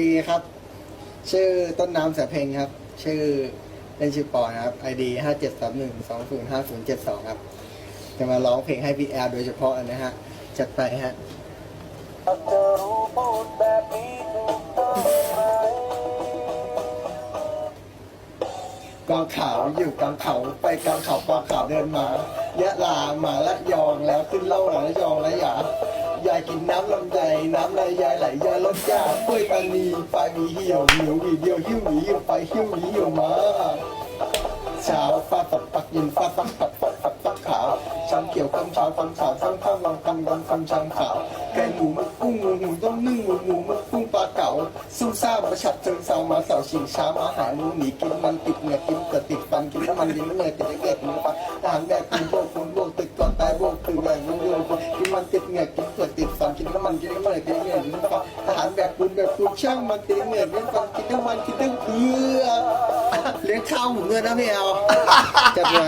ดีครับ ชื่อต้นน้ำเสือเพลงครับ ชื่อเล่นชื่อปอนะครับ ID ห้าเจ็ดสามหนึ่งสองศูนย์ห้าศูนย์เจ็ดสองครับ จะมาร้องเพลงให้พี่แอลโดยเฉพาะนะฮะ จัดไปฮะกองขาวอยู่กลางเขาไปกลางเขากองขาวเดินมา ยะลามาละยองแล้วขึ้นเล่าหลายยองและหยา ยายกินน้ำลำไยน้ำลายยายไหลยายลดยาปุ้ยตานีไฟมีเหี่ยวหิววีเดียวหิ้วหนีหิ้วไปหิ้วหนีหิ้วมาเช้าฟ้าปักปักเย็นฟ้าปักปักปักปักปักขาวช้างเขียวคำเช้าคำขาวช้างข้าวลองคำลองคำช้างขาวไก่หมูมันกุ้งหมูหมูต้มนึ่งหมูหมูมันกุ้งปลาเก๋าสู้ซ่ามาฉับเชิงเซามาเสาชิงช้ามาหาหนูหนีกินมันติดเหงือกินเกิดติดฟันกินน้ำมันกินน้ำเงยติดเกิดมันฟันอาหารแบบกินโบกคุณโบกตึก อาหารแบบคุณแบบคุณช่างมันติดเหงือกกินฟันกินน้ำมันกินทั้งเพื่อเลี้ยงข้าวหมูเงินนะพี่แอลจัดมา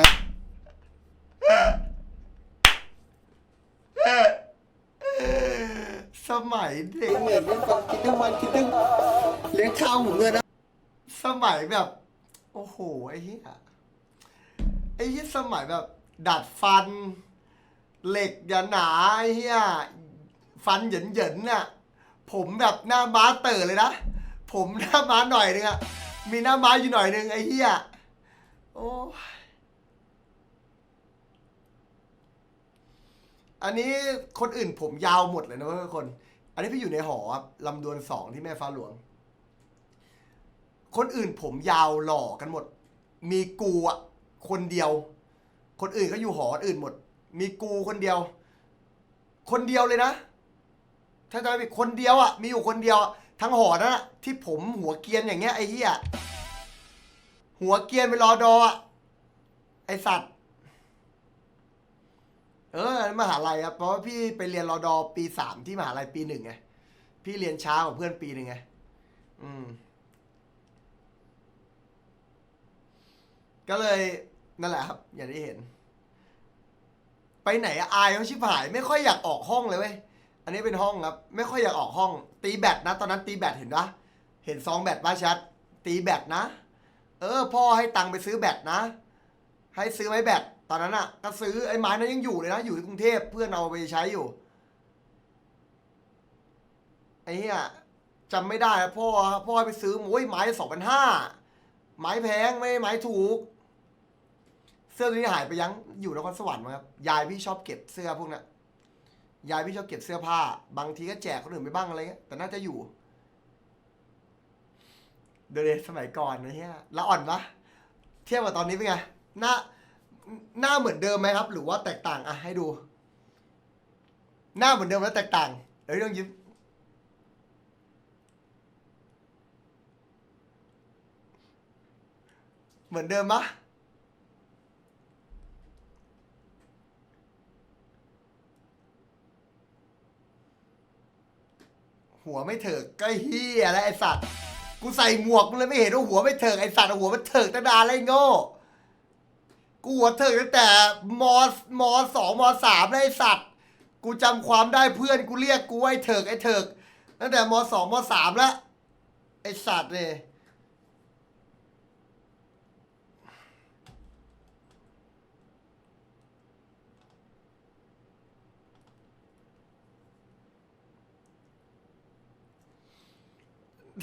สมัยเด็กเหนื่อยเรื่องฟังคิดทั้งวันคิดทั้งเลี้ยงข้าวผมด้วยนะสมัยแบบ โอ้โหไอ้เหี้ยไอ้เหี้ยสมัยแบบ ดัดฟัน เหล็กอย่าหนาไอ้เหี้ยฟันเหยินเหยินๆน่ะ ผมแบบหน้าม้าเต๋อเลยนะ ผมหน้าม้าหน่อยนึงอะมีหน้าม้าอยู่หน่อยนึงไอ้เหี้ยโอ้อันนี้คนอื่นผมยาวหมดเลยนะเว้ยทุกคน อันนี้พี่อยู่ในหอลำดวนสองที่แม่ฟ้าหลวง คนอื่นผมยาวหล่อกันหมด มีกูอะคนเดียว คนอื่นเขาอยู่หออื่นหมด มีกูคนเดียว คนเดียวเลยนะ ถ้าจะไม่ผิดคนเดียวอะมีอยู่คนเดียวอะทั้งหอนั้นอะที่ผมหัวเกรียนอย่างเงี้ยไอ้เหี้ยหัวเกรียนไปรอดออะไอสัตว์ เออมหาลัยครับเพราะว่าพี่ไปเรียนรอดอปีสามที่มหาลัยปีหนึ่งไงพี่เรียนช้ากว่าเพื่อนปีหนึ่งไงอืม ก็เลยนั่นแหละครับ อย่างที่เห็น ไปไหนอะอายเขาชิบหาย ไม่ค่อยอยากออกห้องเลยเว้ย อันนี้เป็นห้องครับ ไม่ค่อยอยากออกห้อง ตีแบตนะ ตอนนั้นตีแบตเห็นปะเห็นซองแบตป้าชัด ตีแบตนะ เออ พ่อให้ตังค์ไปซื้อแบตนะ ให้ซื้อไม้แบตตอนนั้นอะ ก็ซื้อไอ้ไม้นั้นยังอยู่เลยนะ อยู่ที่กรุงเทพเพื่อนเอาไปใช้อยู่ไอ้เหี้ยจำไม่ได้พ่อพ่อให้ไปซื้อโอ้ยไม้สองพันห้าไม้แพงไม่ไม้ถูก เสื้อตัวนี้หายไปยังอยู่นครสวรรค์มั้งครับยายพี่ชอบเก็บเสื้อพวกนั้น ยายพี่ชอบเก็บเสื้อผ้า บางทีก็แจกคนอื่นไปบ้างอะไรเงี้ยแต่น่าจะอยู่เดี๋ยวสมัยก่อนนะเฮียแล้วอ่อนปะเทียบกับตอนนี้เป็นไงหน้าหน้าเหมือนเดิมไหมครับ หรือว่าแตกต่างอะให้ดู หน้าเหมือนเดิมแล้วแตกต่าง เดี๋ยวต้องยิ้มเหมือนเดิมปะ หัวไม่เถิกก็เฮียแล้วไอสัตว์ กูใส่หมวกมึงเลยไม่เห็นว่าหัวไม่เถิกไอสัตว์หัวมันเถิกตั้งนานแล้วไอ้โง่ กูหัวเถิกตั้งแต่มมสองมสามเลยไอสัตว์ กูจำความได้เพื่อนกูเรียกกูไอเถิกไอเถิกตั้งแต่มสองมสามแล้วไอสัตว์เนี่ย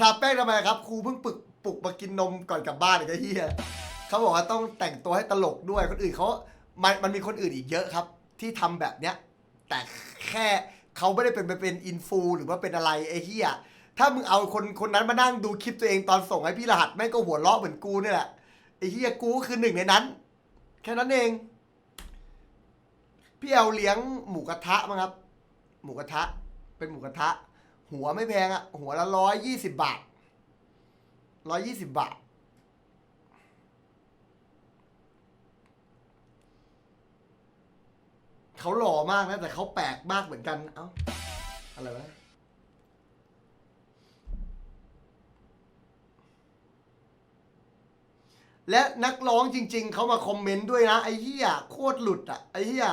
ทาแป้งทำไมครับครูเพิ่งปลุกปลุกมากินนมก่อนกลับบ้านไอ้เหี้ยเขาบอกว่าต้องแต่งตัวให้ตลกด้วยคนอื่นเขามันมันมีคนอื่นอีกเยอะครับ ที่ทำแบบเนี้ย แต่แค่เขาไม่ได้เป็นไปเป็นอินฟูหรือว่าเป็นอะไรไอ้เหี้ยถ้ามึงเอาคนคนนั้นมานั่งดูคลิปตัวเองตอนส่งให้พี่รหัสแม่งก็หัวเราะเหมือนกูเนี่ยแหละไอ้เหี้ยกูก็คือหนึ่งในนั้น แค่นั้นเอง พี่เอาเลี้ยงหมูกระทะมั้งครับ หมูกระทะ เป็นหมูกระทะ หัวไม่แพงอะหัวละร้อยยี่สิบบาทร้อยยี่สิบบาท เขาหล่อมากนะ แต่เขาแปลกมากเหมือนกัน เอ้า อะไรวะและนักร้องจริง ๆ เขามาคอมเมนต์ด้วยนะ ไอ้เหี้ยโคตรหลุดอะไอ้เหี้ย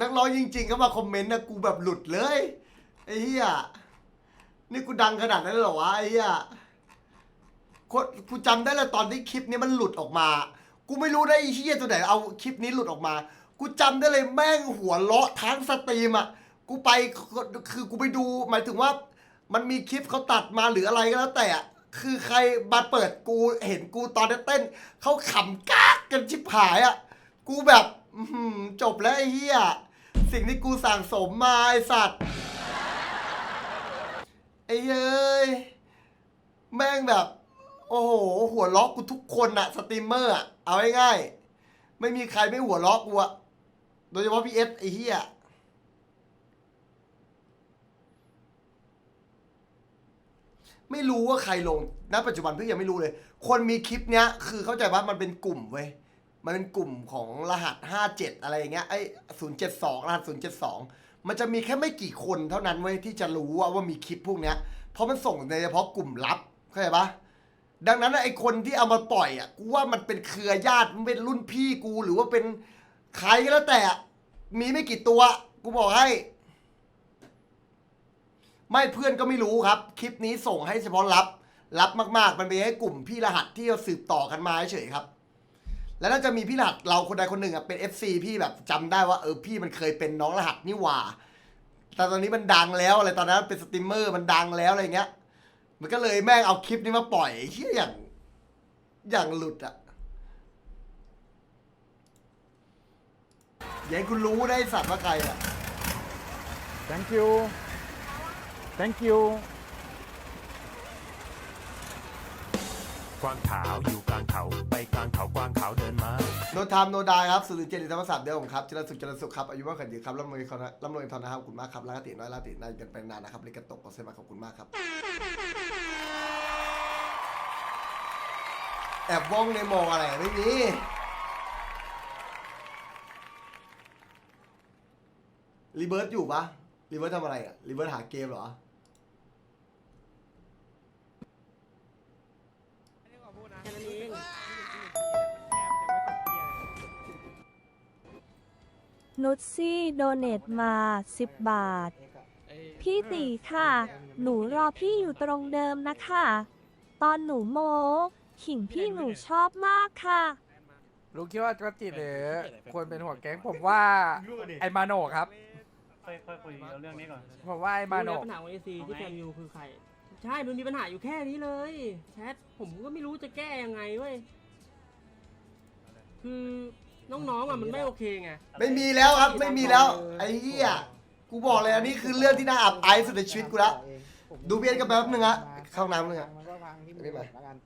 นักร้องจริงๆเขามาคอมเมนต์นะกูแบบหลุดเลยไอ้เหี้ยนี่กูดังขนาดนั้นเลยเหรอวะไอ้เหี้ยกูจำได้เลยตอนที่คลิปนี้มันหลุดออกมา กูไม่รู้ได้ไอ้เหี้ยตัวไหนเอาคลิปนี้หลุดออกมา กูจำได้เลยแม่งหัวเราะทั้งสตรีมอะกูไปคือกูไปดูหมายถึงว่า มันมีคลิปเขาตัดมาหรืออะไรก็แล้วแต่อะคือใครมาเปิดกูเห็นกูตอนเต้นเขาขำกากกันชิบหายอะ กูแบบจบแล้วไอ้เหี้ย สิ่งที่กูสั่งสมมาไอสัตว์ ไอ้เย้ย แม่งแบบ โอ้โห หัวล็อกกูทุกคนอะสตรีมเมอร์อะเอาง่ายๆ ไม่มีใครไม่หัวล็อกกูอะโดยเฉพาะพี่เอสไอ้เหี้ยไม่รู้ว่าใครลง ณ ปัจจุบันเพิ่งยังไม่รู้เลย คนมีคลิปเนี้ย คือเข้าใจว่ามันเป็นกลุ่มเว้ย มันเป็นกลุ่มของรหัส 57 อะไรอย่างเงี้ยไอ้072 รหัส 072 มันจะมีแค่ไม่กี่คนเท่านั้นเว้ยที่จะรู้ว่าว่ามีคลิปพวกเนี้ย เพราะมันส่งในเฉพาะกลุ่มลับเข้าใจปะดังนั้นไอ้คนที่เอามาปล่อยอะกูว่ามันเป็นเครือญาติมันเป็นรุ่นพี่กูหรือว่าเป็นใครก็แล้วแต่อะมีไม่กี่ตัว กูบอกให้ ไม่เพื่อนก็ไม่รู้ครับ คลิปนี้ส่งให้เฉพาะรับรับมาก ๆ มันเป็นให้กลุ่มพี่รหัสที่เราสืบต่อกันมาเฉยๆครับ แล้วน่าจะมีพี่รหัสเราคนใดคนหนึ่งอะเป็น FC พี่แบบจำได้ว่าเออพี่มันเคยเป็นน้องรหัสนี่หว่า แต่ตอนนี้มันดังแล้วอะไรตอนนั้นเป็นสตรีมเมอร์มันดังแล้วอะไรเงี้ย มันก็เลยแม่งเอาคลิปนี้มาปล่อยเชี่ยอย่าง อย่างหลุดอะอย่าให้คุณรู้ได้สัตว์ว่าใครอะ thank you thank you กวางขาวอยู่กลางเขาไปกลางเขากวางขาวเดินมา โนทามโนดายครับสุริเจริญธรรมศาสตร์เดิมครับเจริญสุขเจริญสุขครับอายุมากขวัญยืนครับร่ำรวยคนร่ำรวยทอนนะครับขอบคุณมากครับลากติน้อยลาตินายเป็นไปนานนะครับลิกาโตกขอเซมาขอบคุณมากครับ แอบว่องในมองอะไรไม่มีรีเบิร์ตอยู่ปะรีเบิร์ตทำอะไรอะรีเบิร์ตหาเกมเหรอ นุชซี่โดเนตมา 10 บาท พี่ตีค่ะ หนูรอพี่อยู่ตรงเดิมนะคะ ตอนหนูโมขิงพี่หนูชอบมากค่ะลุงคิดว่าก็จิตหรือควรเป็นหัวแก๊งผมว่าไอ้มาโนครับ ค่อยค่อยคุยเอาเรื่องนี้ก่อน ผมว่าไอ้มาโนรู้แล้วปัญหาของเอซีที่แฟมยูคือใคร ใช่ มันมีปัญหาอยู่แค่นี้เลยแชทผมก็ไม่รู้จะแก้ยังไงเว้ย คือ น้องๆอะมันไม่โอเคไง ไม่มีแล้วครับไม่มีแล้วไอ้เหี้ยกูบอกเลยอันนี้คือเรื่องที่น่าอับอายสุดในชีวิตกูละ ดูเบียนกันแป๊บนึงอะเข้าห้องน้ำนึงอะ มันก็วางที่มืไม่อเป็นไรแล้วกัน